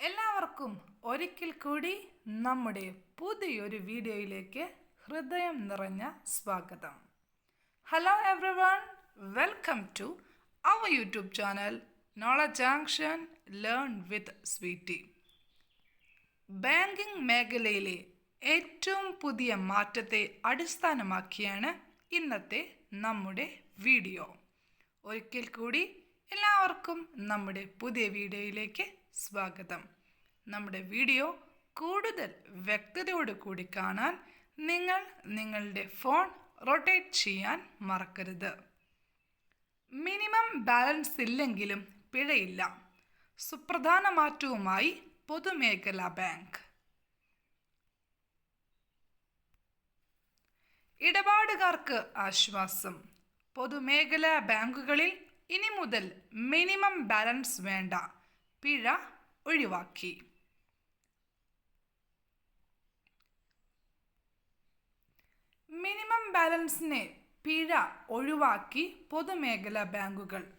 എല്ലാവർക്കും ഒരിക്കൽ കൂടി നമ്മുടെ പുതിയൊരു വീഡിയോയിലേക്ക് ഹൃദയം നിറഞ്ഞ സ്വാഗതം. Hello everyone welcome to our YouTube channel knowledge junction learn with Sweety banking മേഖലയിലെ ഏറ്റവും പുതിയ മാറ്റത്തെ അടിസ്ഥാനമാക്കിയാണ് ഇന്നത്തെ നമ്മുടെ വീഡിയോ. ഒരിക്കൽ കൂടി എല്ലാവർക്കും നമ്മുടെ പുതിയ വീഡിയോയിലേക്ക് സ്വാഗതം. നമ്മുടെ വീഡിയോ കൂടുതൽ വ്യക്തതയോട് കൂടി കാണാൻ നിങ്ങൾ നിങ്ങളുടെ ഫോൺ റൊട്ടേറ്റ് ചെയ്യാൻ മറക്കരുത്. മിനിമം ബാലൻസ് ഇല്ലെങ്കിലും പിഴയില്ല. സുപ്രധാന മാറ്റവുമായി പൊതുമേഖലാ ബാങ്ക്. ഇടപാടുകാർക്ക് ആശ്വാസം. പൊതുമേഖലാ ബാങ്കുകളിൽ ഇനി മുതൽ മിനിമം ബാലൻസ് വേണ്ട. പിഴ ഒഴിവാക്കി. മിനിമം ബാലൻസിനെ പിഴ ഒഴിവാക്കി പൊതുമേഖലാ ബാങ്കുകൾ.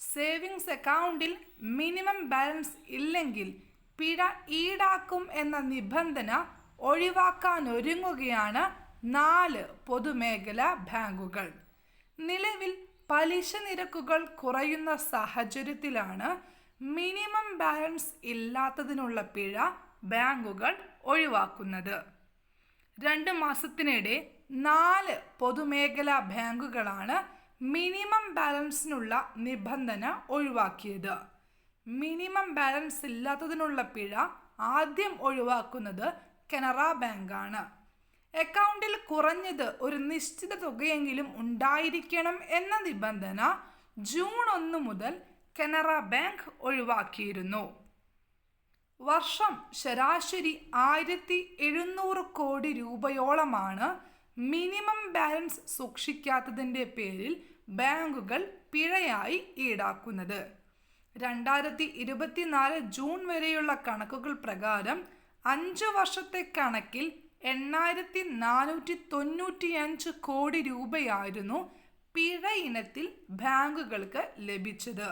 സേവിങ്സ് അക്കൗണ്ടിൽ മിനിമം ബാലൻസ് ഇല്ലെങ്കിൽ പിഴ ഈടാക്കും എന്ന നിബന്ധന ഒഴിവാക്കാനൊരുങ്ങുകയാണ് നാല് പൊതുമേഖലാ ബാങ്കുകൾ. നിലവിൽ പലിശ നിരക്കുകൾ കുറയുന്ന സാഹചര്യത്തിലാണ് മിനിമം ബാലൻസ് ഇല്ലാത്തതിനുള്ള പിഴ ബാങ്കുകൾ ഒഴിവാക്കുന്നത്. രണ്ട് മാസത്തിനിടെ നാല് പൊതുമേഖലാ ബാങ്കുകളാണ് മിനിമം ബാലൻസിനുള്ള നിബന്ധന ഒഴിവാക്കിയത്. മിനിമം ബാലൻസ് ഇല്ലാത്തതിനുള്ള പിഴ ആദ്യം ഒഴിവാക്കുന്നത് കനറ ബാങ്കാണ്. അക്കൗണ്ടിൽ കുറഞ്ഞത് ഒരു നിശ്ചിത തുകയെങ്കിലും ഉണ്ടായിരിക്കണം എന്ന നിബന്ധന ജൂൺ ഒന്ന് മുതൽ കനറ ബാങ്ക് ഒഴിവാക്കിയിരുന്നു. വർഷം ശരാശരി ആയിരത്തി എഴുന്നൂറ് കോടി രൂപയോളമാണ് മിനിമം ബാലൻസ് സൂക്ഷിക്കാത്തതിന്റെ പേരിൽ ബാങ്കുകൾ പിഴയായി ഈടാക്കുന്നത്. രണ്ടായിരത്തി ഇരുപത്തിനാല് ജൂൺ വരെയുള്ള കണക്കുകൾ പ്രകാരം അഞ്ച് വർഷത്തെ കണക്കിൽ എണ്ണായിരത്തി നാനൂറ്റി തൊണ്ണൂറ്റിയഞ്ച് കോടി രൂപയായിരുന്നു പിഴ ഇനത്തിൽ ബാങ്കുകൾക്ക് ലഭിച്ചത്.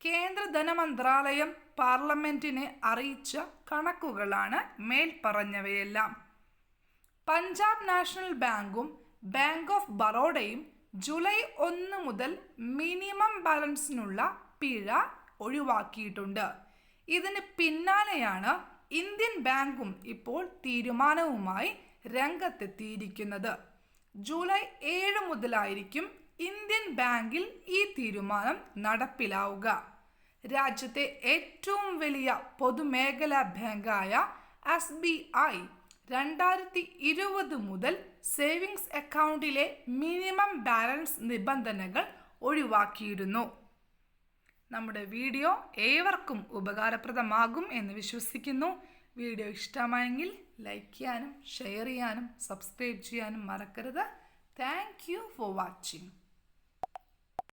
കേന്ദ്ര ധനമന്ത്രാലയം പാർലമെന്റിനെ അറിയിച്ച കണക്കുകളാണ് മേൽപ്പറഞ്ഞവയെല്ലാം. പഞ്ചാബ് നാഷണൽ ബാങ്കും ബാങ്ക് ഓഫ് ബറോഡയും ജൂലൈ ഒന്ന് മുതൽ മിനിമം ബാലൻസിനുള്ള പിഴ ഒഴിവാക്കിയിട്ടുണ്ട്. ഇതിന് പിന്നാലെയാണ് ഇന്ത്യൻ ബാങ്കും ഇപ്പോൾ തീരുമാനവുമായി രംഗത്തെത്തിയിരിക്കുന്നത്. ജൂലൈ ഏഴ് മുതലായിരിക്കും ഇന്ത്യൻ ബാങ്കിൽ ഈ തീരുമാനം നടപ്പിലാവുക. രാജ്യത്തെ ഏറ്റവും വലിയ പൊതുമേഖലാ ബാങ്കായ എസ് ബി ഐ രണ്ടായിരത്തി ഇരുപത് മുതൽ സേവിങ്സ് അക്കൗണ്ടിലെ മിനിമം ബാലൻസ് നിബന്ധനകൾ ഒഴിവാക്കിയിരുന്നു. നമ്മുടെ വീഡിയോ ഏവർക്കും ഉപകാരപ്രദമാകും എന്ന് വിശ്വസിക്കുന്നു. വീഡിയോ ഇഷ്ടമായെങ്കിൽ ലൈക്ക് ചെയ്യാനും ഷെയർ ചെയ്യാനും സബ്സ്ക്രൈബ് ചെയ്യാനും മറക്കരുത്. Thank you for watching